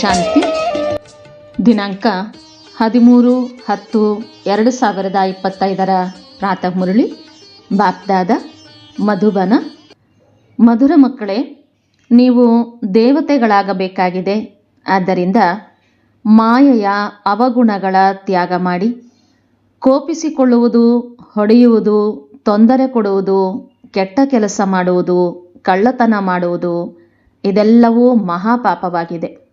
ಶಾಂತಿ. ದಿನಾಂಕ ಹದಿಮೂರು ಹತ್ತು ಎರಡು ಸಾವಿರದ ಇಪ್ಪತ್ತೈದರ ಪ್ರಾತಃ ಮುರಳಿ. ಬಾಪ್ದಾದ ಮಧುಬನ. ಮಧುರ ಮಕ್ಕಳೇ, ನೀವು ದೇವತೆಗಳಾಗಬೇಕಾಗಿದೆ. ಆದ್ದರಿಂದ ಮಾಯೆಯ ಅವಗುಣಗಳ ತ್ಯಾಗ ಮಾಡಿ, ಕೋಪಿಸಿಕೊಳ್ಳುವುದು, ಹೊಡೆಯುವುದು, ತೊಂದರೆ ಕೊಡುವುದು, ಕೆಟ್ಟ ಕೆಲಸ ಮಾಡುವುದು, ಕಳ್ಳತನ ಮಾಡುವುದು, ಇದೆಲ್ಲವೂ ಮಹಾಪಾಪವಾಗಿದೆ.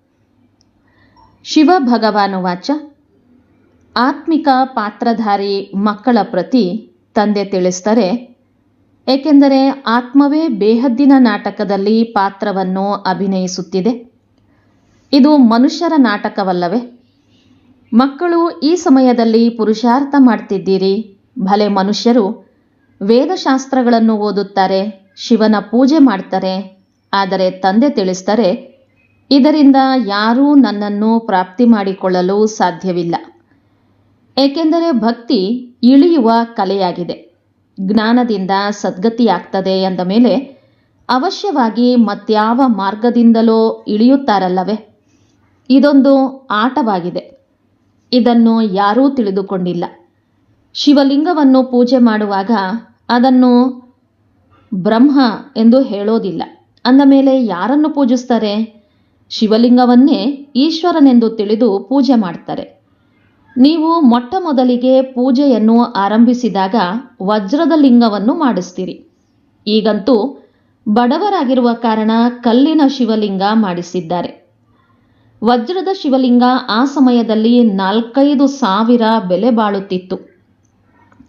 ಶಿವ ಭಗವಾನು ವಾಚ. ಆತ್ಮಿಕ ಪಾತ್ರಧಾರಿ ಮಕ್ಕಳ ಪ್ರತಿ ತಂದೆ ತಿಳಿಸ್ತಾರೆ, ಏಕೆಂದರೆ ಆತ್ಮವೇ ಬೇಹದ್ದಿನ ನಾಟಕದಲ್ಲಿ ಪಾತ್ರವನ್ನು ಅಭಿನಯಿಸುತ್ತಿದೆ. ಇದು ಮನುಷ್ಯರ ನಾಟಕವಲ್ಲವೇ? ಮಕ್ಕಳು ಈ ಸಮಯದಲ್ಲಿ ಪುರುಷಾರ್ಥ ಮಾಡ್ತಿದ್ದೀರಿ. ಭಲೆ ಮನುಷ್ಯರು ವೇದಶಾಸ್ತ್ರಗಳನ್ನು ಓದುತ್ತಾರೆ, ಶಿವನ ಪೂಜೆ ಮಾಡ್ತಾರೆ, ಆದರೆ ತಂದೆ ತಿಳಿಸ್ತಾರೆ ಇದರಿಂದ ಯಾರೂ ನನ್ನನ್ನು ಪ್ರಾಪ್ತಿ ಮಾಡಿಕೊಳ್ಳಲು ಸಾಧ್ಯವಿಲ್ಲ. ಏಕೆಂದರೆ ಭಕ್ತಿ ಇಳಿಯುವ ಕಲೆಯಾಗಿದೆ. ಜ್ಞಾನದಿಂದ ಸದ್ಗತಿಯಾಗ್ತದೆ ಅಂದ ಮೇಲೆ ಅವಶ್ಯವಾಗಿ ಮತ್ಯಾವ ಮಾರ್ಗದಿಂದಲೋ ಇಳಿಯುತ್ತಾರಲ್ಲವೇ? ಇದೊಂದು ಆಟವಾಗಿದೆ. ಇದನ್ನು ಯಾರೂ ತಿಳಿದುಕೊಂಡಿಲ್ಲ. ಶಿವಲಿಂಗವನ್ನು ಪೂಜೆ ಮಾಡುವಾಗ ಅದನ್ನು ಬ್ರಹ್ಮ ಎಂದು ಹೇಳೋದಿಲ್ಲ. ಅಂದ ಮೇಲೆ ಯಾರನ್ನು ಪೂಜಿಸ್ತಾರೆ? ಶಿವಲಿಂಗವನ್ನೇ ಈಶ್ವರನೆಂದು ತಿಳಿದು ಪೂಜೆ ಮಾಡ್ತಾರೆ. ನೀವು ಮೊಟ್ಟ ಮೊದಲಿಗೆ ಪೂಜೆಯನ್ನು ಆರಂಭಿಸಿದಾಗ ವಜ್ರದ ಲಿಂಗವನ್ನು ಮಾಡಿಸ್ತೀರಿ. ಈಗಂತೂ ಬಡವರಾಗಿರುವ ಕಾರಣ ಕಲ್ಲಿನ ಶಿವಲಿಂಗ ಮಾಡಿಸಿದ್ದಾರೆ. ವಜ್ರದ ಶಿವಲಿಂಗ ಆ ಸಮಯದಲ್ಲಿ ನಾಲ್ಕೈದು ಸಾವಿರ ಬೆಲೆ ಬಾಳುತ್ತಿತ್ತು.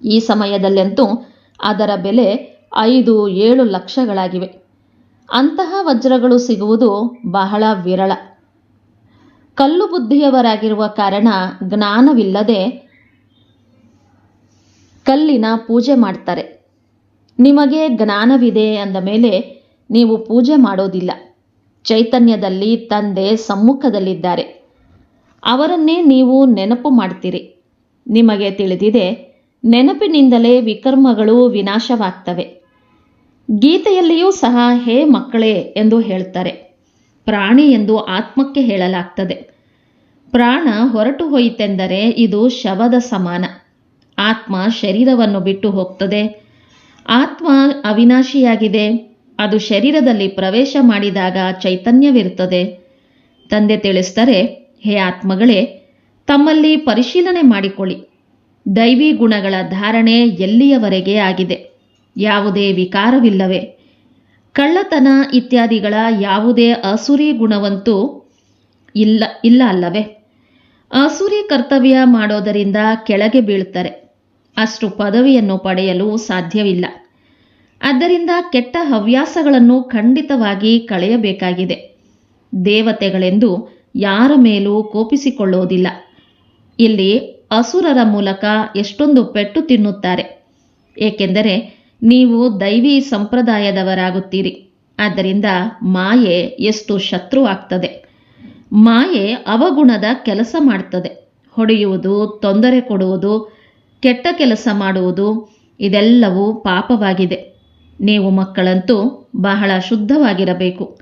ಈ ಸಮಯದಲ್ಲಂತೂ ಅದರ ಬೆಲೆ ಐದು ಏಳು ಲಕ್ಷಗಳಾಗಿವೆ. ಅಂತಹ ವಜ್ರಗಳು ಸಿಗುವುದು ಬಹಳ ವಿರಳ. ಕಲ್ಲು ಬುದ್ಧಿಯವರಾಗಿರುವ ಕಾರಣ ಜ್ಞಾನವಿಲ್ಲದೆ ಕಲ್ಲಿನ ಪೂಜೆ ಮಾಡ್ತಾರೆ. ನಿಮಗೆ ಜ್ಞಾನವಿದೆ ಅಂದ ಮೇಲೆ ನೀವು ಪೂಜೆ ಮಾಡೋದಿಲ್ಲ. ಚೈತನ್ಯದಲ್ಲಿ ತಂದೆ ಸಮ್ಮುಖದಲ್ಲಿದ್ದಾರೆ. ಅವರನ್ನೇ ನೀವು ನೆನಪು ಮಾಡ್ತೀರಿ. ನಿಮಗೆ ತಿಳಿದಿದೆ, ನೆನಪಿನಿಂದಲೇ ವಿಕರ್ಮಗಳು ವಿನಾಶವಾಗ್ತವೆ. ಗೀತೆಯಲ್ಲಿಯೂ ಸಹ ಹೇ ಮಕ್ಕಳೇ ಎಂದು ಹೇಳ್ತಾರೆ. ಪ್ರಾಣಿ ಎಂದು ಆತ್ಮಕ್ಕೆ ಹೇಳಲಾಗ್ತದೆ. ಪ್ರಾಣ ಹೊರಟು ಹೋಯಿತೆಂದರೆ ಇದು ಶವದ ಸಮಾನ. ಆತ್ಮ ಶರೀರವನ್ನು ಬಿಟ್ಟು ಹೋಗ್ತದೆ. ಆತ್ಮ ಅವಿನಾಶಿಯಾಗಿದೆ. ಅದು ಶರೀರದಲ್ಲಿ ಪ್ರವೇಶ ಮಾಡಿದಾಗ ಚೈತನ್ಯವಿರುತ್ತದೆ. ತಂದೆ ತಿಳಿಸ್ತಾರೆ ಹೇ ಆತ್ಮಗಳೇ, ತಮ್ಮಲ್ಲಿ ಪರಿಶೀಲನೆ ಮಾಡಿಕೊಳ್ಳಿ. ದೈವಿ ಗುಣಗಳ ಧಾರಣೆ ಎಲ್ಲಿಯವರೆಗೆ ಆಗಿದೆ? ಯಾವುದೇ ವಿಕಾರವಿಲ್ಲವೇ? ಕಳ್ಳತನ ಇತ್ಯಾದಿಗಳ ಯಾವುದೇ ಅಸುರಿ ಗುಣವಂತೂ ಇಲ್ಲ ಇಲ್ಲ ಅಲ್ಲವೇ? ಅಸುರಿ ಕರ್ತವ್ಯ ಮಾಡೋದರಿಂದ ಕೆಳಗೆ ಬೀಳ್ತಾರೆ ಅಷ್ಟು ಪದವಿಯನ್ನು ಪಡೆಯಲು ಸಾಧ್ಯವಿಲ್ಲ. ಆದ್ದರಿಂದ ಕೆಟ್ಟ ಹವ್ಯಾಸಗಳನ್ನು ಖಂಡಿತವಾಗಿ ಕಳೆಯಬೇಕಾಗಿದೆ. ದೇವತೆಗಳೆಂದು ಯಾರ ಮೇಲೂ ಕೋಪಿಸಿಕೊಳ್ಳುವುದಿಲ್ಲ ಇಲ್ಲಿ ಅಸುರರ ಮೂಲಕ ಎಷ್ಟೊಂದು ಪೆಟ್ಟು ತಿನ್ನುತ್ತಾರೆ. ಏಕೆಂದರೆ ನೀವು ದೈವಿ ಸಂಪ್ರದಾಯದವರಾಗುತ್ತೀರಿ. ಆದ್ದರಿಂದ ಮಾಯೆ ಎಷ್ಟು ಶತ್ರು ಆಗ್ತದೆ ಮಾಯೆ ಅವಗುಣದ ಕೆಲಸ ಮಾಡ್ತದೆ. ಹೊಡೆಯುವುದು, ತೊಂದರೆ ಕೊಡುವುದು, ಕೆಟ್ಟ ಕೆಲಸ ಮಾಡುವುದು, ಇದೆಲ್ಲವೂ ಪಾಪವಾಗಿದೆ. ನೀವು ಮಕ್ಕಳಂತೂ ಬಹಳ ಶುದ್ಧವಾಗಿರಬೇಕು.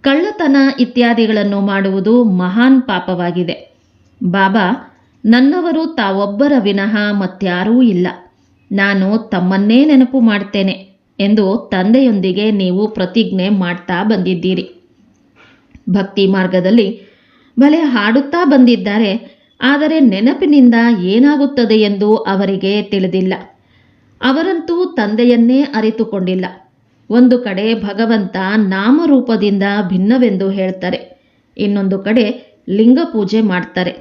ಕಳ್ಳತನ ಇತ್ಯಾದಿಗಳನ್ನು ಮಾಡುವುದು ಮಹಾನ್ ಪಾಪವಾಗಿದೆ. ಬಾಬಾ, ನನ್ನವರು ತಾವೊಬ್ಬರ ವಿನಃ ಮತ್ಯಾರೂ ಇಲ್ಲ. ನಾನು ತಮ್ಮನ್ನೇ ನೆನಪು ಮಾಡ್ತೇನೆ ಎಂದು ತಂದೆಯೊಂದಿಗೆ ನೀವು ಪ್ರತಿಜ್ಞೆ ಮಾಡ್ತಾ ಬಂದಿದ್ದೀರಿ. ಭಕ್ತಿ ಮಾರ್ಗದಲ್ಲಿ ಭಲೆ ಹಾಡುತ್ತಾ ಬಂದಿದ್ದಾರೆ, ಆದರೆ ನೆನಪಿನಿಂದ ಏನಾಗುತ್ತದೆ ಎಂದು ಅವರಿಗೆ ತಿಳಿದಿಲ್ಲ. ಅವರಂತೂ ತಂದೆಯನ್ನೇ ಅರಿತುಕೊಂಡಿಲ್ಲ. ಒಂದು ಕಡೆ ಭಗವಂತ ನಾಮರೂಪದಿಂದ ಭಿನ್ನವೆಂದು ಹೇಳ್ತಾರೆ, ಇನ್ನೊಂದು ಕಡೆ ಲಿಂಗ ಪೂಜೆ ಮಾಡ್ತಾರೆ.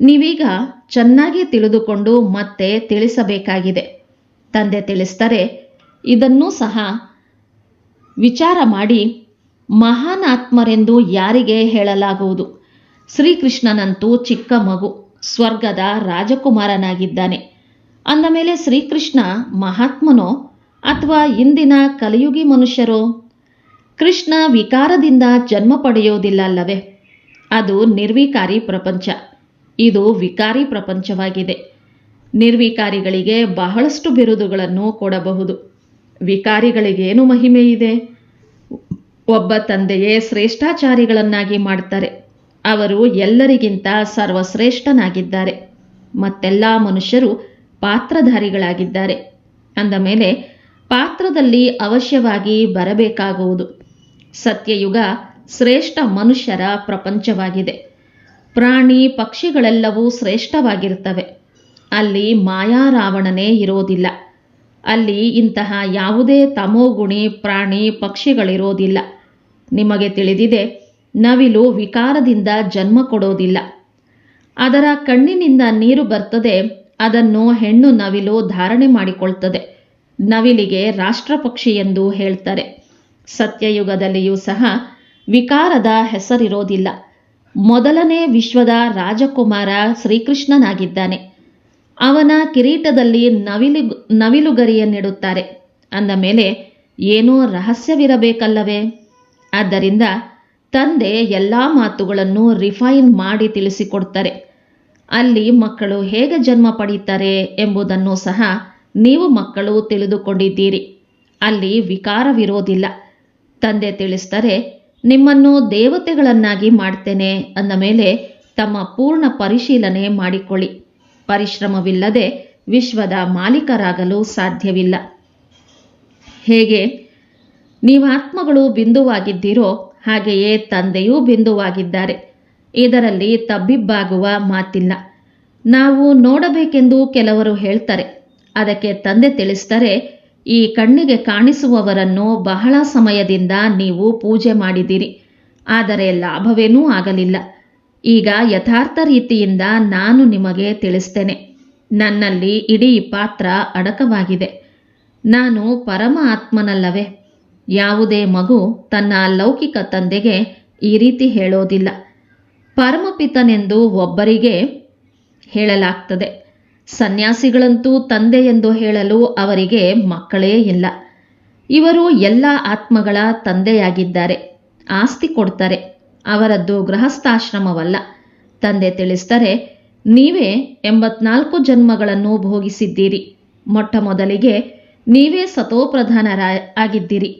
ನೀವೀಗ ಚೆನ್ನಾಗಿ ತಿಳಿದುಕೊಂಡು ಮತ್ತೆ ತಿಳಿಸಬೇಕಾಗಿದೆ. ತಂದೆ ತಿಳಿಸ್ತಾರೆ ಇದನ್ನೂ ಸಹ ವಿಚಾರ ಮಾಡಿ ಮಹಾನ್ ಆತ್ಮರೆಂದು ಯಾರಿಗೆ ಹೇಳಲಾಗುವುದು? ಶ್ರೀಕೃಷ್ಣನಂತೂ ಚಿಕ್ಕ ಮಗು, ಸ್ವರ್ಗದ ರಾಜಕುಮಾರನಾಗಿದ್ದಾನೆ. ಅಂದ ಮೇಲೆ ಶ್ರೀಕೃಷ್ಣ ಮಹಾತ್ಮನೋ ಅಥವಾ ಇಂದಿನ ಕಲಿಯುಗಿ ಮನುಷ್ಯರೋ? ಕೃಷ್ಣ ವಿಕಾರದಿಂದ ಜನ್ಮ ಪಡೆಯೋದಿಲ್ಲ ಅಲ್ಲವೇ? ಅದು ನಿರ್ವಿಕಾರಿ ಪ್ರಪಂಚ. ಇದು ವಿಕಾರಿ ಪ್ರಪಂಚವಾಗಿದೆ. ನಿರ್ವಿಕಾರಿಗಳಿಗೆ ಬಹಳಷ್ಟು ಬಿರುದುಗಳನ್ನು ಕೊಡಬಹುದು. ವಿಕಾರಿಗಳಿಗೇನು ಮಹಿಮೆ ಇದೆ? ಒಬ್ಬ ತಂದೆಯೇ ಶ್ರೇಷ್ಠಾಚಾರಿಗಳನ್ನಾಗಿ ಮಾಡ್ತಾರೆ. ಅವರು ಎಲ್ಲರಿಗಿಂತ ಸರ್ವಶ್ರೇಷ್ಠನಾಗಿದ್ದಾರೆ. ಮತ್ತೆಲ್ಲ ಮನುಷ್ಯರು ಪಾತ್ರಧಾರಿಗಳಾಗಿದ್ದಾರೆ. ಅಂದ ಮೇಲೆ, ಪಾತ್ರದಲ್ಲಿ ಅವಶ್ಯವಾಗಿ ಬರಬೇಕಾಗುವುದು. ಸತ್ಯಯುಗ ಶ್ರೇಷ್ಠ ಮನುಷ್ಯರ ಪ್ರಪಂಚವಾಗಿದೆ. ಪ್ರಾಣಿ ಪಕ್ಷಿಗಳೆಲ್ಲವೂ ಶ್ರೇಷ್ಠವಾಗಿರ್ತವೆ ಅಲ್ಲಿ ಮಾಯಾರಾವಣನೇ ಇರೋದಿಲ್ಲ. ಅಲ್ಲಿ ಇಂತಹ ಯಾವುದೇ ತಮೋಗುಣಿ ಪ್ರಾಣಿ ಪಕ್ಷಿಗಳಿರೋದಿಲ್ಲ. ನಿಮಗೆ ತಿಳಿದಿದೆ, ನವಿಲು ವಿಕಾರದಿಂದ ಜನ್ಮ ಕೊಡೋದಿಲ್ಲ. ಅದರ ಕಣ್ಣಿನಿಂದ ನೀರು ಬರ್ತದೆ, ಅದನ್ನು ಹೆಣ್ಣು ನವಿಲು ಧಾರಣೆ ಮಾಡಿಕೊಳ್ತದೆ. ನವಿಲಿಗೆ ರಾಷ್ಟ್ರಪಕ್ಷಿ ಎಂದು ಹೇಳ್ತಾರೆ. ಸತ್ಯಯುಗದಲ್ಲಿಯೂ ಸಹ ವಿಕಾರದ ಹೆಸರಿರೋದಿಲ್ಲ. ಮೊದಲನೇ ವಿಶ್ವದ ರಾಜಕುಮಾರ ಶ್ರೀಕೃಷ್ಣನಾಗಿದ್ದಾನೆ. ಅವನ ಕಿರೀಟದಲ್ಲಿ ನವಿಲು ನವಿಲುಗರಿಯನ್ನಿಡುತ್ತಾರೆ ಅಂದ ಮೇಲೆ, ಏನೋ ರಹಸ್ಯವಿರಬೇಕಲ್ಲವೇ? ಆದ್ದರಿಂದ ತಂದೆ ಎಲ್ಲ ಮಾತುಗಳನ್ನು ರಿಫೈನ್ ಮಾಡಿ ತಿಳಿಸಿಕೊಡ್ತಾರೆ. ಅಲ್ಲಿ ಮಕ್ಕಳು ಹೇಗೆ ಜನ್ಮ ಪಡೀತಾರೆ ಎಂಬುದನ್ನು ಸಹ ನೀವು ಮಕ್ಕಳು ತಿಳಿದುಕೊಂಡಿದ್ದೀರಿ. ಅಲ್ಲಿ ವಿಕಾರವಿರೋದಿಲ್ಲ. ತಂದೆ ತಿಳಿಸ್ತಾರೆ ನಿಮ್ಮನ್ನು ದೇವತೆಗಳನ್ನಾಗಿ ಮಾಡ್ತೇನೆ ಅಂದ ಮೇಲೆ ತಮ್ಮ ಪೂರ್ಣ ಪರಿಶೀಲನೆ ಮಾಡಿಕೊಳ್ಳಿ. ಪರಿಶ್ರಮವಿಲ್ಲದೆ ವಿಶ್ವದ ಮಾಲೀಕರಾಗಲು ಸಾಧ್ಯವಿಲ್ಲ. ಹೇಗೆ? ನೀವಾತ್ಮಗಳು ಬಿಂದುವಾಗಿದ್ದೀರೋ ಹಾಗೆಯೇ ತಂದೆಯೂ ಬಿಂದುವಾಗಿದ್ದಾರೆ. ಇದರಲ್ಲಿ ತಬ್ಬಿಬ್ಬಾಗುವ ಮಾತಿಲ್ಲ. ನಾವು ನೋಡಬೇಕೆಂದು ಕೆಲವರು ಹೇಳ್ತಾರೆ. ಅದಕ್ಕೆ ತಂದೆ ತಿಳಿಸ್ತಾರೆ ಈ ಕಣ್ಣಿಗೆ ಕಾಣಿಸುವವರನ್ನು ಬಹಳ ಸಮಯದಿಂದ ನೀವು ಪೂಜೆ ಮಾಡಿದಿರಿ ಆದರೆ ಲಾಭವೇನೂ ಆಗಲಿಲ್ಲ. ಈಗ ಯಥಾರ್ಥ ರೀತಿಯಿಂದ ನಾನು ನಿಮಗೆ ತಿಳಿಸ್ತೇನೆ. ನನ್ನಲ್ಲಿ ಇಡೀ ಪಾತ್ರ ಅಡಕವಾಗಿದೆ. ನಾನು ಪರಮ ಆತ್ಮನಲ್ಲವೇ ಯಾವುದೇ ಮಗು ತನ್ನ ಲೌಕಿಕ ತಂದೆಗೆ ಈ ರೀತಿ ಹೇಳೋದಿಲ್ಲ. ಪರಮಪಿತನೆಂದು ಒಬ್ಬರಿಗೆ ಹೇಳಲಾಗ್ತದೆ. ಸನ್ಯಾಸಿಗಳಂತೂ ತಂದೆ ಎಂದು ಹೇಳಲು ಅವರಿಗೆ ಮಕ್ಕಳೇ ಇಲ್ಲ. ಇವರು ಎಲ್ಲ ಆತ್ಮಗಳ ತಂದೆಯಾಗಿದ್ದಾರೆ. ಆಸ್ತಿ ಕೊಡ್ತಾರೆ. ಅವರದ್ದು ಗೃಹಸ್ಥಾಶ್ರಮವಲ್ಲ. ತಂದೆ ತಿಳಿಸ್ತಾರೆ ನೀವೇ ಎಂಬತ್ನಾಲ್ಕು ಜನ್ಮಗಳನ್ನು ಭೋಗಿಸಿದ್ದೀರಿ. ಮೊಟ್ಟ ಮೊದಲಿಗೆ ನೀವೇ ಸತೋಪ್ರಧಾನರ ಆಗಿದ್ದೀರಿ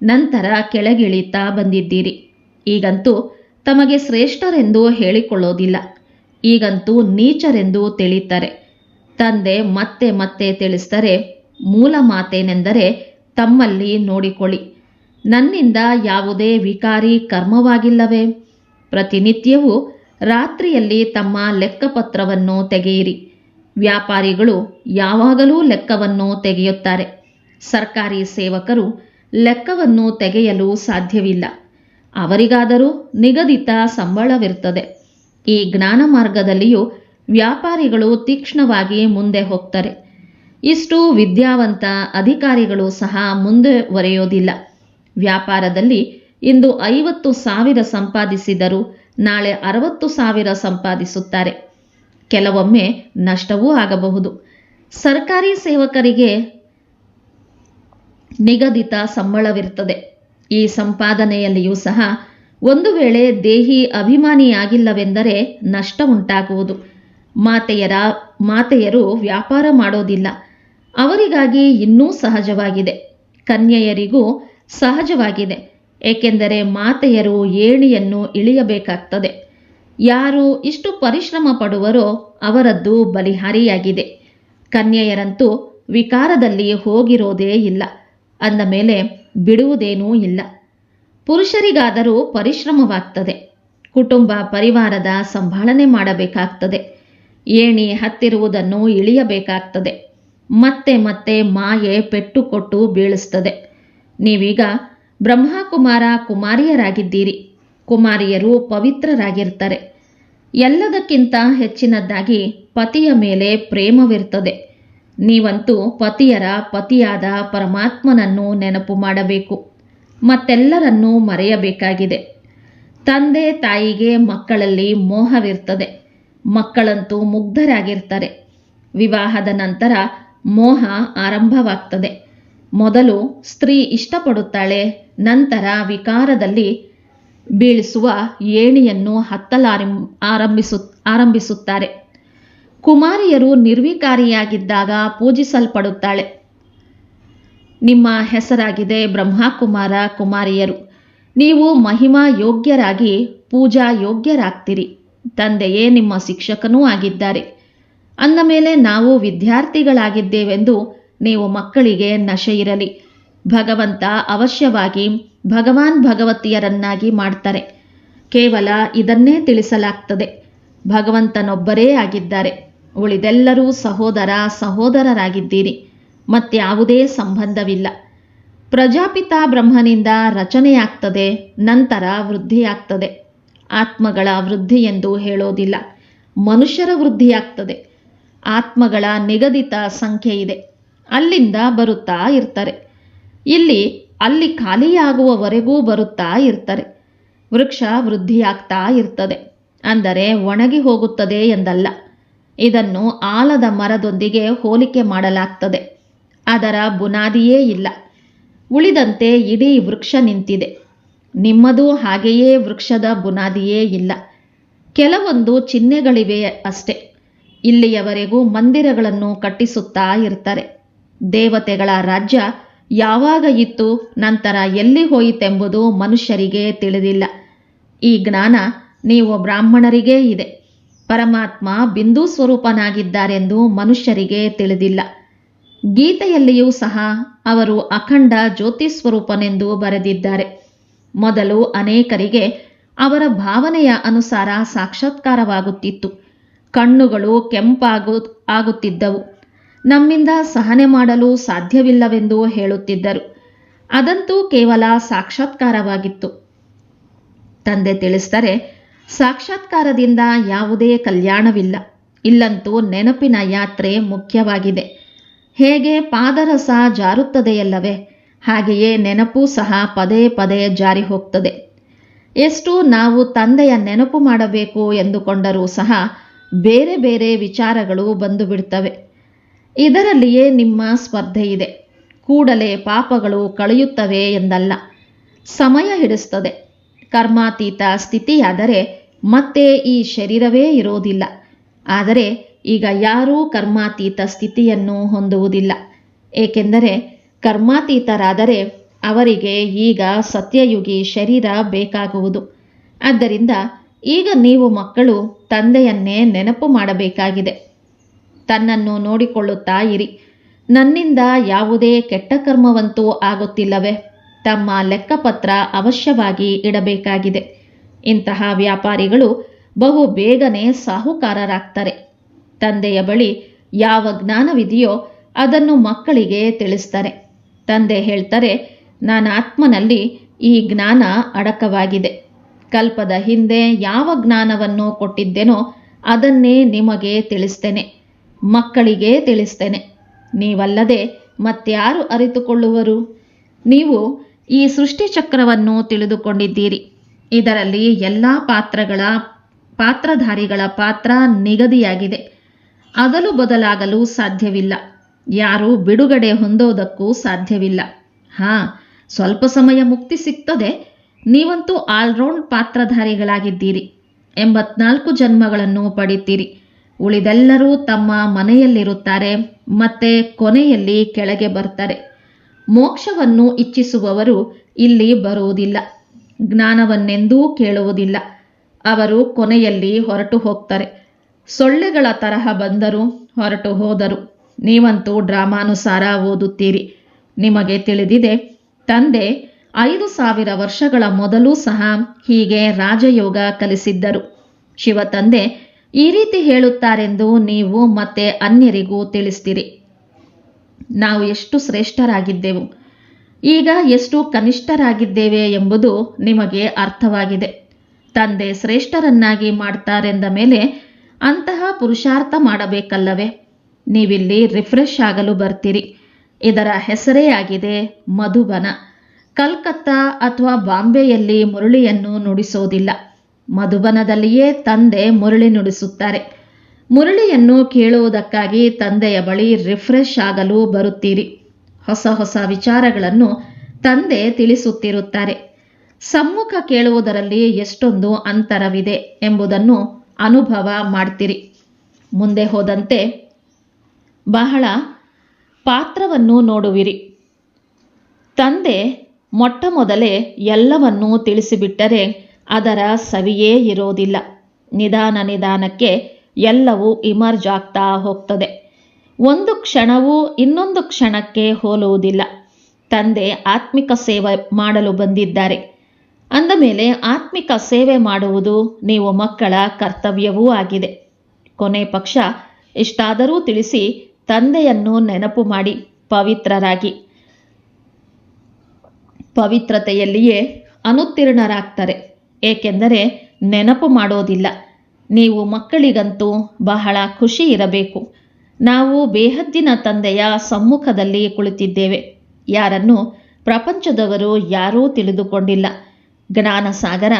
ನಂತರ ಕೆಳಗಿಳಿತಾ ಬಂದಿದ್ದೀರಿ. ಈಗಂತೂ ತಮಗೆ ಶ್ರೇಷ್ಠರೆಂದು ಹೇಳಿಕೊಳ್ಳೋದಿಲ್ಲ. ಈಗಂತೂ ನೀಚರೆಂದು ತಿಳಿತಾರೆ. ತಂದೆ ಮತ್ತೆ ಮತ್ತೆ ತಿಳಿಸ್ತಾರೆ ಮೂಲ ಮಾತೇನೆಂದರೆ ತಮ್ಮಲ್ಲಿ ನೋಡಿಕೊಳ್ಳಿ. ನನ್ನಿಂದ ಯಾವುದೇ ವಿಕಾರಿ ಕರ್ಮವಾಗಿಲ್ಲವೇ? ಪ್ರತಿನಿತ್ಯವೂ ರಾತ್ರಿಯಲ್ಲಿ ತಮ್ಮ ಲೆಕ್ಕಪತ್ರವನ್ನು ತೆಗೆಯಿರಿ. ವ್ಯಾಪಾರಿಗಳು ಯಾವಾಗಲೂ ಲೆಕ್ಕವನ್ನು ತೆಗೆಯುತ್ತಾರೆ. ಸರ್ಕಾರಿ ಸೇವಕರು ಲೆಕ್ಕವನ್ನು ತೆಗೆಯಲು ಸಾಧ್ಯವಿಲ್ಲ. ಅವರಿಗಾದರೂ ನಿಗದಿತ ಸಂಬಳವಿರುತ್ತದೆ. ಈ ಜ್ಞಾನ ಮಾರ್ಗದಲ್ಲಿಯೂ ವ್ಯಾಪಾರಿಗಳು ತೀಕ್ಷ್ಣವಾಗಿ ಮುಂದೆ ಹೋಗ್ತಾರೆ. ಇಷ್ಟು ವಿದ್ಯಾವಂತ ಅಧಿಕಾರಿಗಳು ಸಹ ಮುಂದುವರೆಯೋದಿಲ್ಲ ವ್ಯಾಪಾರದಲ್ಲಿ ಇಂದು ಐವತ್ತು ಸಾವಿರ ಸಂಪಾದಿಸಿದರೂ ನಾಳೆ ಅರವತ್ತು ಸಾವಿರ ಸಂಪಾದಿಸುತ್ತಾರೆ. ಕೆಲವೊಮ್ಮೆ ನಷ್ಟವೂ ಆಗಬಹುದು. ಸರ್ಕಾರಿ ಸೇವಕರಿಗೆ ನಿಗದಿತ ಸಂಬಳವಿರುತ್ತದೆ. ಈ ಸಂಪಾದನೆಯಲ್ಲಿಯೂ ಸಹ ಒಂದು ವೇಳೆ ದೇಹಿ ಅಭಿಮಾನಿಯಾಗಿಲ್ಲವೆಂದರೆ ನಷ್ಟ ಉಂಟಾಗುವುದು. ಮಾತೆಯರ, ಮಾತೆಯರು ವ್ಯಾಪಾರ ಮಾಡೋದಿಲ್ಲ. ಅವರಿಗಾಗಿ ಇನ್ನೂ ಸಹಜವಾಗಿದೆ. ಕನ್ಯೆಯರಿಗೂ ಸಹಜವಾಗಿದೆ. ಏಕೆಂದರೆ ಮಾತೆಯರು ಏಣಿಯನ್ನು ಇಳಿಯಬೇಕಾಗ್ತದೆ. ಯಾರು ಇಷ್ಟು ಪರಿಶ್ರಮ ಪಡುವರೋ ಅವರದ್ದು ಬಲಿಹಾರಿಯಾಗಿದೆ. ಕನ್ಯೆಯರಂತೂ ವಿಕಾರದಲ್ಲಿ ಹೋಗಿರೋದೇ ಇಲ್ಲ. ಅಂದ ಮೇಲೆ ಬಿಡುವುದೇನೂ ಇಲ್ಲ. ಪುರುಷರಿಗಾದರೂ ಪರಿಶ್ರಮವಾಗ್ತದೆ. ಕುಟುಂಬ, ಪರಿವಾರದ ಸಂಭಾಳನೆ ಮಾಡಬೇಕಾಗ್ತದೆ. ಏಣಿ ಹತ್ತಿರುವುದನ್ನು ಇಳಿಯಬೇಕಾಗ್ತದೆ. ಮತ್ತೆ ಮತ್ತೆ ಮಾಯೆ ಪೆಟ್ಟು ಕೊಟ್ಟು ಬೀಳಿಸ್ತದೆ. ನೀವೀಗ ಬ್ರಹ್ಮಕುಮಾರ ಕುಮಾರಿಯರಾಗಿದ್ದೀರಿ. ಕುಮಾರಿಯರು ಪವಿತ್ರರಾಗಿರ್ತಾರೆ. ಎಲ್ಲದಕ್ಕಿಂತ ಹೆಚ್ಚಿನದ್ದಾಗಿ ಪತಿಯ ಮೇಲೆ ಪ್ರೇಮವಿರ್ತದೆ. ನೀವಂತೂ ಪತಿಯರ ಪತಿಯಾದ ಪರಮಾತ್ಮನನ್ನು ನೆನಪು ಮಾಡಬೇಕು. ಮತ್ತೆಲ್ಲರನ್ನೂ ಮರೆಯಬೇಕಾಗಿದೆ. ತಂದೆ ತಾಯಿಗೆ ಮಕ್ಕಳಲ್ಲಿ ಮೋಹವಿರ್ತದೆ. ಮಕ್ಕಳಂತೂ ಮುಗ್ಧರಾಗಿರ್ತಾರೆ. ವಿವಾಹದ ನಂತರ ಮೋಹ ಆರಂಭವಾಗ್ತದೆ. ಮೊದಲು ಸ್ತ್ರೀ ಇಷ್ಟಪಡುತ್ತಾಳೆ, ನಂತರ ವಿಕಾರದಲ್ಲಿ ಬೀಳಿಸುವ ಏಣಿಯನ್ನು ಹತ್ತಲಾರಿ, ಆರಂಭಿಸು, ಆರಂಭಿಸುತ್ತಾರೆ. ಕುಮಾರಿಯರು ನಿರ್ವಿಕಾರಿಯಾಗಿದ್ದಾಗ ಪೂಜಿಸಲ್ಪಡುತ್ತಾಳೆ. ನಿಮ್ಮ ಹೆಸರಾಗಿದೆ ಬ್ರಹ್ಮಕುಮಾರ ಕುಮಾರಿಯರು. ನೀವು ಮಹಿಮಾ ಯೋಗ್ಯರಾಗಿ ಪೂಜಾ ಯೋಗ್ಯರಾಗ್ತೀರಿ ತಂದೆಯೇ ನಿಮ್ಮ ಶಿಕ್ಷಕನೂ ಆಗಿದ್ದಾರೆ. ಅಂದ ಮೇಲೆ ನಾವು ವಿದ್ಯಾರ್ಥಿಗಳಾಗಿದ್ದೇವೆಂದು ನೀವು ಮಕ್ಕಳಿಗೆ ನಶೆ ಇರಲಿ. ಭಗವಂತ ಅವಶ್ಯವಾಗಿ ಭಗವಾನ್ ಭಗವತಿಯರನ್ನಾಗಿ ಮಾಡ್ತಾರೆ. ಕೇವಲ ಇದನ್ನೇ ತಿಳಿಸಲಾಗ್ತದೆ. ಭಗವಂತನೊಬ್ಬರೇ ಆಗಿದ್ದಾರೆ. ಉಳಿದೆಲ್ಲರೂ ಸಹೋದರ ಸಹೋದರರಾಗಿದ್ದೀರಿ. ಮತ್ಯಾವುದೇ ಸಂಬಂಧವಿಲ್ಲ. ಪ್ರಜಾಪಿತ ಬ್ರಹ್ಮನಿಂದ ರಚನೆಯಾಗ್ತದೆ, ನಂತರ ವೃದ್ಧಿಯಾಗ್ತದೆ. ಆತ್ಮಗಳ ವೃದ್ಧಿ ಎಂದು ಹೇಳೋದಿಲ್ಲ. ಮನುಷ್ಯರ ವೃದ್ಧಿಯಾಗ್ತದೆ ಆತ್ಮಗಳ ನಿಗದಿತ ಸಂಖ್ಯೆ ಇದೆ. ಅಲ್ಲಿಂದ ಬರುತ್ತಾ ಇರ್ತಾರೆ. ಇಲ್ಲಿ, ಅಲ್ಲಿ ಖಾಲಿಯಾಗುವವರೆಗೂ ಬರುತ್ತಾ ಇರ್ತಾರೆ. ವೃಕ್ಷ ವೃದ್ಧಿಯಾಗ್ತಾ ಇರ್ತದೆ. ಅಂದರೆ ಒಣಗಿ ಹೋಗುತ್ತದೆ ಎಂದಲ್ಲ. ಇದನ್ನು ಆಲದ ಮರದೊಂದಿಗೆ ಹೋಲಿಕೆ ಮಾಡಲಾಗ್ತದೆ. ಅದರ ಬುನಾದಿಯೇ ಇಲ್ಲ. ಉಳಿದಂತೆ ಇಡೀ ವೃಕ್ಷ ನಿಂತಿದೆ. ನಿಮ್ಮದು ಹಾಗೆಯೇ ವೃಕ್ಷದ ಬುನಾದಿಯೇ ಇಲ್ಲ. ಕೆಲವೊಂದು ಚಿಹ್ನೆಗಳಿವೆ ಅಷ್ಟೆ. ಇಲ್ಲಿಯವರೆಗೂ ಮಂದಿರಗಳನ್ನು ಕಟ್ಟಿಸುತ್ತಾ ಇರ್ತಾರೆ. ದೇವತೆಗಳ ರಾಜ್ಯ ಯಾವಾಗ ಇತ್ತು, ನಂತರ ಎಲ್ಲಿ ಹೋಯಿತೆಂಬುದು ಮನುಷ್ಯರಿಗೆ ತಿಳಿದಿಲ್ಲ. ಈ ಜ್ಞಾನ ನೀವು ಬ್ರಾಹ್ಮಣರಿಗೇ ಇದೆ. ಪರಮಾತ್ಮ ಬಿಂದು ಸ್ವರೂಪನಾಗಿದ್ದಾರೆಂದು ಮನುಷ್ಯರಿಗೆ ತಿಳಿದಿಲ್ಲ. ಗೀತೆಯಲ್ಲಿಯೂ ಸಹ ಅವರು ಅಖಂಡ ಜ್ಯೋತಿ ಸ್ವರೂಪನೆಂದು ಬರೆದಿದ್ದಾರೆ. ಮೊದಲು ಅನೇಕರಿಗೆ ಅವರ ಭಾವನೆಯ ಅನುಸಾರ ಸಾಕ್ಷಾತ್ಕಾರವಾಗುತ್ತಿತ್ತು. ಕಣ್ಣುಗಳು ಕೆಂಪಾಗು, ಆಗುತ್ತಿದ್ದವು. ನಮ್ಮಿಂದ ಸಹನೆ ಮಾಡಲು ಸಾಧ್ಯವಿಲ್ಲವೆಂದು ಹೇಳುತ್ತಿದ್ದರು. ಅದಂತೂ ಕೇವಲ ಸಾಕ್ಷಾತ್ಕಾರವಾಗಿತ್ತು. ತಂದೆ ತಿಳಿಸ್ತಾರೆ ಸಾಕ್ಷಾತ್ಕಾರದಿಂದ ಯಾವುದೇ ಕಲ್ಯಾಣವಿಲ್ಲ. ಇಲ್ಲಂತೂ ನೆನಪಿನ ಯಾತ್ರೆ ಮುಖ್ಯವಾಗಿದೆ. ಹೇಗೆ ಪಾದರಸ ಜಾರುತ್ತದೆಯಲ್ಲವೇ? ಹಾಗೆಯೇ ನೆನಪು ಸಹ ಪದೇ ಪದೇ ಜಾರಿ ಹೋಗ್ತದೆ. ಎಷ್ಟು ನಾವು ತಂದೆಯ ನೆನಪು ಮಾಡಬೇಕು ಎಂದುಕೊಂಡರೂ ಸಹ ಬೇರೆ ಬೇರೆ ವಿಚಾರಗಳು ಬಂದು ಬಿಡ್ತವೆ ಇದರಲ್ಲಿಯೇ ನಿಮ್ಮ ಸ್ಪರ್ಧೆ ಇದೆ. ಕೂಡಲೇ ಪಾಪಗಳು ಕಳೆಯುತ್ತವೆ ಎಂದಲ್ಲ. ಸಮಯ ಹಿಡಿಸ್ತದೆ. ಕರ್ಮಾತೀತ ಸ್ಥಿತಿಯಾದರೆ ಮತ್ತೆ ಈ ಶರೀರವೇ ಇರೋದಿಲ್ಲ. ಆದರೆ ಈಗ ಯಾರೂ ಕರ್ಮಾತೀತ ಸ್ಥಿತಿಯನ್ನು ಹೊಂದುವುದಿಲ್ಲ. ಏಕೆಂದರೆ ಕರ್ಮಾತೀತರಾದರೆ ಅವರಿಗೆ ಈಗ ಸತ್ಯಯುಗಿ ಶರೀರ ಬೇಕಾಗುವುದು. ಆದ್ದರಿಂದ ಈಗ ನೀವು ಮಕ್ಕಳು ತಂದೆಯನ್ನೇ ನೆನಪು ಮಾಡಬೇಕಾಗಿದೆ. ತನ್ನನ್ನು ನೋಡಿಕೊಳ್ಳುತ್ತಾ ಇರಿ. ನನ್ನಿಂದ ಯಾವುದೇ ಕೆಟ್ಟ ಕರ್ಮವಂತೂ ಆಗುತ್ತಿಲ್ಲವೇ? ತಮ್ಮ ಲೆಕ್ಕಪತ್ರ ಅವಶ್ಯವಾಗಿ ಇಡಬೇಕಾಗಿದೆ. ಇಂತಹ ವ್ಯಾಪಾರಿಗಳು ಬಹು ಬೇಗನೆ ಸಾಹುಕಾರರಾಗ್ತಾರೆ. ತಂದೆಯ ಬಳಿ ಯಾವ ಜ್ಞಾನವಿದೆಯೋ ಅದನ್ನು ಮಕ್ಕಳಿಗೆ ತಿಳಿಸ್ತಾರೆ. ತಂದೆ ಹೇಳ್ತಾರೆ, ನಾನು ಆತ್ಮನಲ್ಲಿ ಈ ಜ್ಞಾನ ಅಡಕವಾಗಿದೆ. ಕಲ್ಪದ ಹಿಂದೆ ಯಾವ ಜ್ಞಾನವನ್ನು ಕೊಟ್ಟಿದ್ದೇನೋ ಅದನ್ನೇ ನಿಮಗೆ ತಿಳಿಸ್ತೇನೆ, ಮಕ್ಕಳಿಗೆ ತಿಳಿಸ್ತೇನೆ. ನೀವಲ್ಲದೆ ಮತ್ಯಾರು ಅರಿತುಕೊಳ್ಳುವರು? ನೀವು ಈ ಸೃಷ್ಟಿ ಚಕ್ರವನ್ನು ತಿಳಿದುಕೊಂಡಿದ್ದೀರಿ. ಇದರಲ್ಲಿ ಎಲ್ಲ ಪಾತ್ರಗಳ, ಪಾತ್ರಧಾರಿಗಳ ಪಾತ್ರ ನಿಗದಿಯಾಗಿದೆ. ಅದಲು ಬದಲಾಗಲು ಸಾಧ್ಯವಿಲ್ಲ. ಯಾರು ಬಿಡುಗಡೆ ಹೊಂದೋದಕ್ಕೂ ಸಾಧ್ಯವಿಲ್ಲ. ಹಾಂ, ಸ್ವಲ್ಪ ಸಮಯ ಮುಕ್ತಿ ಸಿಗ್ತದೆ. ನೀವಂತೂ ಆಲ್ರೌಂಡ್ ಪಾತ್ರಧಾರಿಗಳಾಗಿದ್ದೀರಿ. ಎಂಬತ್ನಾಲ್ಕು ಜನ್ಮಗಳನ್ನು ಪಡಿತೀರಿ. ಉಳಿದೆಲ್ಲರೂ ತಮ್ಮ ಮನೆಯಲ್ಲಿರುತ್ತಾರೆ, ಮತ್ತೆ ಕೊನೆಯಲ್ಲಿ ಕೆಳಗೆ ಬರ್ತಾರೆ. ಮೋಕ್ಷವನ್ನು ಇಚ್ಛಿಸುವವರು ಇಲ್ಲಿ ಬರುವುದಿಲ್ಲ. ಜ್ಞಾನವನ್ನೆಂದೂ ಕೇಳುವುದಿಲ್ಲ. ಅವರು ಕೊನೆಯಲ್ಲಿ ಹೊರಟು ಹೋಗ್ತಾರೆ. ಸೊಳ್ಳೆಗಳ ತರಹ ಬಂದರು ಹೊರಟು ಹೋದರು. ನೀವಂತೂ ಡ್ರಾಮಾನುಸಾರ ಓದುತ್ತೀರಿ. ನಿಮಗೆ ತಿಳಿದಿದೆ, ತಂದೆ ಐದು ಸಾವಿರ ವರ್ಷಗಳ ಮೊದಲೂ ಸಹ ಹೀಗೆ ರಾಜಯೋಗ ಕಲಿಸಿದ್ದರು. ಶಿವ ತಂದೆ ಈ ರೀತಿ ಹೇಳುತ್ತಾರೆಂದು ನೀವು ಮತ್ತೆ ಅನ್ಯರಿಗೂ ತಿಳಿಸ್ತೀರಿ. ನಾವು ಎಷ್ಟು ಶ್ರೇಷ್ಠರಾಗಿದ್ದೆವು, ಈಗ ಎಷ್ಟು ಕನಿಷ್ಠರಾಗಿದ್ದೇವೆ ಎಂಬುದು ನಿಮಗೆ ಅರ್ಥವಾಗಿದೆ. ತಂದೆ ಶ್ರೇಷ್ಠರನ್ನಾಗಿ ಮಾಡ್ತಾರೆಂದ ಮೇಲೆ ಅಂತಹ ಪುರುಷಾರ್ಥ ಮಾಡಬೇಕಲ್ಲವೇ? ನೀವಿಲ್ಲಿ ರಿಫ್ರೆಶ್ ಆಗಲು ಬರ್ತೀರಿ. ಇದರ ಹೆಸರೇ ಆಗಿದೆ ಮಧುಬನ. ಕಲ್ಕತ್ತಾ ಅಥವಾ ಬಾಂಬೆಯಲ್ಲಿ ಮುರಳಿಯನ್ನು ನುಡಿಸೋದಿಲ್ಲ. ಮಧುಬನದಲ್ಲಿಯೇ ತಂದೆ ಮುರಳಿ ನುಡಿಸುತ್ತಾರೆ. ಮುರಳಿಯನ್ನು ಕೇಳುವುದಕ್ಕಾಗಿ ತಂದೆಯ ಬಳಿ ರಿಫ್ರೆಶ್ ಆಗಲು ಬರುತ್ತೀರಿ. ಹೊಸ ಹೊಸ ವಿಚಾರಗಳನ್ನು ತಂದೆ ತಿಳಿಸುತ್ತಿರುತ್ತಾರೆ. ಸಮ್ಮುಖ ಕೇಳುವುದರಲ್ಲಿ ಎಷ್ಟೊಂದು ಅಂತರವಿದೆ ಎಂಬುದನ್ನು ಅನುಭವ ಮಾಡ್ತೀರಿ. ಮುಂದೆ ಹೋದಂತೆ ಬಹಳ ಪಾತ್ರವನ್ನು ನೋಡುವಿರಿ. ತಂದೆ ಮೊಟ್ಟ ಮೊದಲೇ ಎಲ್ಲವನ್ನೂ ತಿಳಿಸಿಬಿಟ್ಟರೆ ಅದರ ಸವಿಯೇ ಇರೋದಿಲ್ಲ. ನಿಧಾನ ನಿಧಾನಕ್ಕೆ ಎಲ್ಲವೂ ಇಮರ್ಜ್ ಆಗ್ತಾ ಹೋಗ್ತದೆ. ಒಂದು ಕ್ಷಣವೂ ಇನ್ನೊಂದು ಕ್ಷಣಕ್ಕೆ ಹೋಲುವುದಿಲ್ಲ. ತಂದೆ ಆತ್ಮಿಕ ಸೇವೆ ಮಾಡಲು ಬಂದಿದ್ದಾರೆ. ಅಂದ ಮೇಲೆ ಆತ್ಮಿಕ ಸೇವೆ ಮಾಡುವುದು ನೀವು ಮಕ್ಕಳ ಕರ್ತವ್ಯವೂ ಆಗಿದೆ. ಕೊನೆ ಪಕ್ಷ ಇಷ್ಟಾದರೂ ತಿಳಿಸಿ ತಂದೆಯನ್ನು ನೆನಪು ಮಾಡಿ ಪವಿತ್ರರಾಗಿ. ಪವಿತ್ರತೆಯಲ್ಲಿಯೇ ಅನುತ್ತೀರ್ಣರಾಗ್ತಾರೆ. ಏಕೆಂದರೆ ನೆನಪು ಮಾಡೋದಿಲ್ಲ. ನೀವು ಮಕ್ಕಳಿಗಂತೂ ಬಹಳ ಖುಷಿ ಇರಬೇಕು. ನಾವು ಬೇಹದ್ದಿನ ತಂದೆಯ ಸಮ್ಮುಖದಲ್ಲಿ ಕುಳಿತಿದ್ದೇವೆ. ಯಾರನ್ನು ಪ್ರಪಂಚದವರು ಯಾರೂ ತಿಳಿದುಕೊಂಡಿಲ್ಲ. ಜ್ಞಾನಸಾಗರ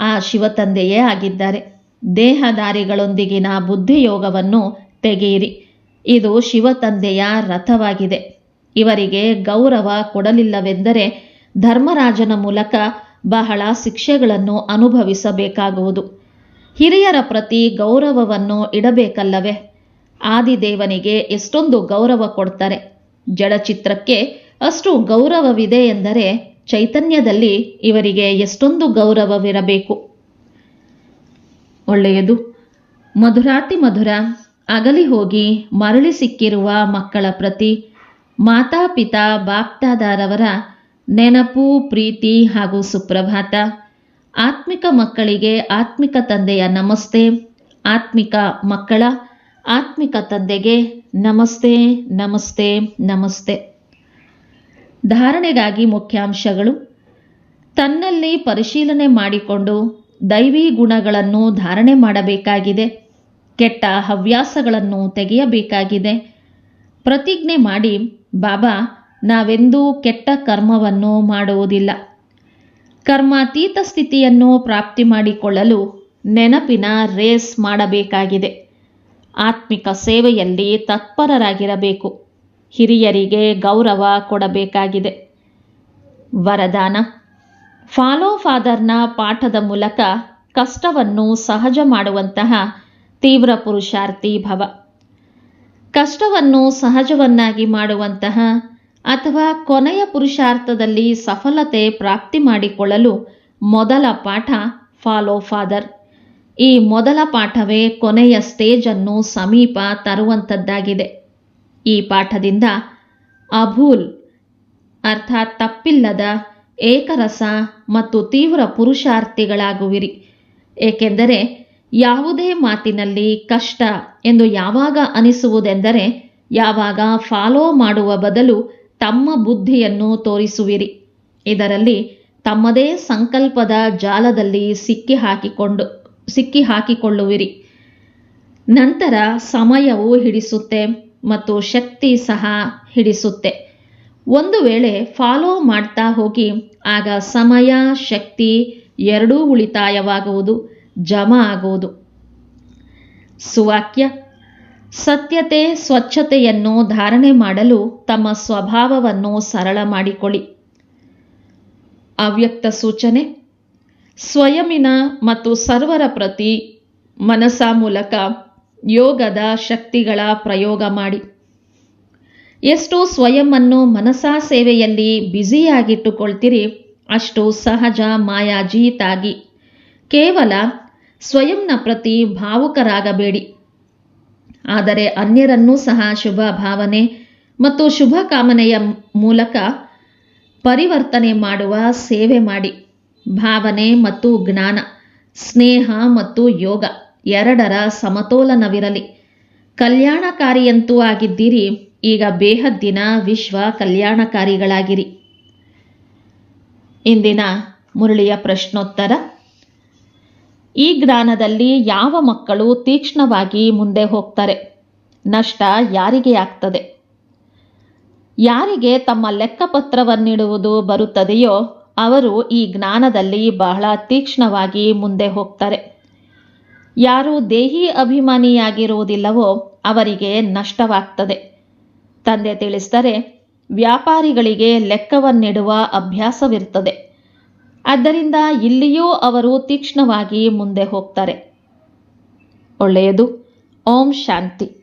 ಆ ಶಿವತಂದೆಯೇ ಆಗಿದ್ದಾರೆ. ದೇಹದಾರಿಗಳೊಂದಿಗಿನ ಬುದ್ಧಿಯೋಗವನ್ನು ತೆಗೆಯಿರಿ. ಇದು ಶಿವತಂದೆಯ ರಥವಾಗಿದೆ. ಇವರಿಗೆ ಗೌರವ ಕೊಡಲಿಲ್ಲವೆಂದರೆ ಧರ್ಮರಾಜನ ಮೂಲಕ ಬಹಳ ಶಿಕ್ಷೆಗಳನ್ನು ಅನುಭವಿಸಬೇಕಾಗುವುದು. ಹಿರಿಯರ ಪ್ರತಿ ಗೌರವವನ್ನು ಇಡಬೇಕಲ್ಲವೇ? ಆದಿದೇವನಿಗೆ ಎಷ್ಟೊಂದು ಗೌರವ ಕೊಡ್ತಾರೆ. ಜಡಚಿತ್ರಕ್ಕೆ ಅಷ್ಟು ಗೌರವವಿದೆ ಎಂದರೆ ಚೈತನ್ಯದಲ್ಲಿ ಇವರಿಗೆ ಎಷ್ಟೊಂದು ಗೌರವವಿರಬೇಕು. ಒಳ್ಳೆಯದು. ಮಧುರಾತಿ ಮಧುರ. ಅಗಲಿ ಹೋಗಿ ಮರಳಿ ಸಿಕ್ಕಿರುವ ಮಕ್ಕಳ ಪ್ರತಿ ಮಾತಾಪಿತಾ ಬಾಪ್ತಾದಾರವರ ನೆನಪು, ಪ್ರೀತಿ ಹಾಗೂ ಸುಪ್ರಭಾತ. ಆತ್ಮಿಕ ಮಕ್ಕಳಿಗೆ ಆತ್ಮಿಕ ತಂದೆಯ ನಮಸ್ತೆ. ಆತ್ಮಿಕ ಮಕ್ಕಳ ಆತ್ಮಿಕ ತಂದೆಗೆ ನಮಸ್ತೆ ನಮಸ್ತೆ ನಮಸ್ತೆ. ಧಾರಣೆಗಾಗಿ ಮುಖ್ಯಾಂಶಗಳು. ತನ್ನಲ್ಲಿ ಪರಿಶೀಲನೆ ಮಾಡಿಕೊಂಡು ದೈವಿ ಗುಣಗಳನ್ನು ಧಾರಣೆ ಮಾಡಬೇಕಾಗಿದೆ. ಕೆಟ್ಟ ಹವ್ಯಾಸಗಳನ್ನು ತೆಗೆಯಬೇಕಾಗಿದೆ. ಪ್ರತಿಜ್ಞೆ ಮಾಡಿ, ಬಾಬಾ, ನಾವೆಂದೂ ಕೆಟ್ಟ ಕರ್ಮವನ್ನು ಮಾಡುವುದಿಲ್ಲ. ಕರ್ಮಾತೀತ ಸ್ಥಿತಿಯನ್ನು ಪ್ರಾಪ್ತಿ ಮಾಡಿಕೊಳ್ಳಲು ನೆನಪಿನ ರೇಸ್ ಮಾಡಬೇಕಾಗಿದೆ. ಆತ್ಮಿಕ ಸೇವೆಯಲ್ಲಿ ತತ್ಪರರಾಗಿರಬೇಕು. ಹಿರಿಯರಿಗೆ ಗೌರವ ಕೊಡಬೇಕಾಗಿದೆ. ವರದಾನ. ಫಾಲೋ ಫಾದರ್ನ ಪಾಠದ ಮೂಲಕ ಕಷ್ಟವನ್ನು ಸಹಜ ಮಾಡುವಂತಹ ತೀವ್ರ ಪುರುಷಾರ್ಥಿ ಭವ. ಕಷ್ಟವನ್ನು ಸಹಜವನ್ನಾಗಿ ಮಾಡುವಂತಹ ಅಥವಾ ಕೊನೆಯ ಪುರುಷಾರ್ಥದಲ್ಲಿ ಸಫಲತೆ ಪ್ರಾಪ್ತಿ ಮಾಡಿಕೊಳ್ಳಲು ಮೊದಲ ಪಾಠ ಫಾಲೋ ಫಾದರ್. ಈ ಮೊದಲ ಪಾಠವೇ ಕೊನೆಯ ಸ್ಟೇಜನ್ನು ಸಮೀಪ ತರುವಂಥದ್ದಾಗಿದೆ. ಈ ಪಾಠದಿಂದ ಅಭೂಲ್, ಅರ್ಥಾತ್ ತಪ್ಪಿಲ್ಲದ ಏಕರಸ ಮತ್ತು ತೀವ್ರ ಪುರುಷಾರ್ಥಿಗಳಾಗುವಿರಿ. ಏಕೆಂದರೆ ಯಾವುದೇ ಮಾತಿನಲ್ಲಿ ಕಷ್ಟ ಎಂದು ಯಾವಾಗ ಅನಿಸುವುದೆಂದರೆ ಯಾವಾಗ ಫಾಲೋ ಮಾಡುವ ಬದಲು ತಮ್ಮ ಬುದ್ಧಿಯನ್ನು ತೋರಿಸುವಿರಿ. ಇದರಲ್ಲಿ ತಮ್ಮದೇ ಸಂಕಲ್ಪದ ಜಾಲದಲ್ಲಿ ಸಿಕ್ಕಿ ಹಾಕಿಕೊಂಡು, ಸಿಕ್ಕಿ ಹಾಕಿಕೊಳ್ಳುವಿರಿ. ನಂತರ ಸಮಯವು ಹಿಡಿಸುತ್ತೆ ಮತ್ತು ಶಕ್ತಿ ಸಹ ಹಿಡಿಸುತ್ತೆ. ಒಂದು ವೇಳೆ ಫಾಲೋ ಮಾಡ್ತಾ ಹೋಗಿ, ಆಗ ಸಮಯ, ಶಕ್ತಿ ಎರಡೂ ಉಳಿತಾಯವಾಗುವುದು. ಜಮಾ ಆಗುವುದು. ಸುವಾಕ್ಯ, ಸತ್ಯತೆ ಸ್ವಚ್ಛತೆಯನ್ನು ಧಾರಣೆ ಮಾಡಲು ತಮ್ಮ ಸ್ವಭಾವವನ್ನು ಸರಳ ಮಾಡಿಕೊಳ್ಳಿ. ಅವ್ಯಕ್ತ ಸೂಚನೆ ಸ್ವಯಮಿನ ಮತ್ತು ಸರ್ವರ ಪ್ರತಿ ಮನಸ ಮೂಲಕ ಯೋಗದ ಶಕ್ತಿಗಳ ಪ್ರಯೋಗ ಮಾಡಿ. ಎಷ್ಟು ಸ್ವಯಂವನ್ನು ಮನಸಾ ಸೇವೆಯಲ್ಲಿ ಬ್ಯುಸಿಯಾಗಿಟ್ಟುಕೊಳ್ತೀರಿ, ಅಷ್ಟು ಸಹಜ ಮಾಯಾಜೀತಾಗಿ. ಕೇವಲ ಸ್ವಯಂನ ಪ್ರತಿ ಭಾವುಕರಾಗಬೇಡಿ. ಆದರೆ ಅನ್ಯರನ್ನೂ ಸಹ ಶುಭ ಭಾವನೆ ಮತ್ತು ಶುಭ ಕಾಮನೆಯ ಮೂಲಕ ಪರಿವರ್ತನೆ ಮಾಡುವ ಸೇವೆ ಮಾಡಿ. ಭಾವನೆ ಮತ್ತು ಜ್ಞಾನ, ಸ್ನೇಹ ಮತ್ತು ಯೋಗ ಎರಡರ ಸಮತೋಲನವಿರಲಿ. ಕಲ್ಯಾಣಕಾರಿಯಂತೂ ಆಗಿದ್ದೀರಿ, ಈಗ ಬೇಹದ್ದಿನ ವಿಶ್ವ ಕಲ್ಯಾಣಕಾರಿಗಳಾಗಿರಿ. ಇಂದಿನ ಮುರಳಿಯ ಪ್ರಶ್ನೋತ್ತರ. ಈ ಜ್ಞಾನದಲ್ಲಿ ಯಾವ ಮಕ್ಕಳು ತೀಕ್ಷ್ಣವಾಗಿ ಮುಂದೆ ಹೋಗ್ತಾರೆ? ನಷ್ಟ ಯಾರಿಗೆ ಆಗ್ತದೆ? ಯಾರಿಗೆ ತಮ್ಮ ಲೆಕ್ಕಪತ್ರವನ್ನಿಡುವುದು ಬರುತ್ತದೆಯೋ ಅವರು ಈ ಜ್ಞಾನದಲ್ಲಿ ಬಹಳ ತೀಕ್ಷ್ಣವಾಗಿ ಮುಂದೆ ಹೋಗ್ತಾರೆ. ಯಾರು ದೇಹಿ ಅಭಿಮಾನಿಯಾಗಿರುವುದಿಲ್ಲವೋ ಅವರಿಗೆ ನಷ್ಟವಾಗ್ತದೆ. ತಂದೆ ತಿಳಿಸಿದರೆ ವ್ಯಾಪಾರಿಗಳಿಗೆ ಲೆಕ್ಕವನ್ನಿಡುವ ಅಭ್ಯಾಸವಿರ್ತದೆ ಆದ್ದರಿಂದ ಇಲ್ಲಿಯೂ ಅವರು ತೀಕ್ಷ್ಣವಾಗಿ ಮುಂದೆ ಹೋಗ್ತಾರೆ. ಒಳ್ಳೆಯದು. ಓಂ ಶಾಂತಿ.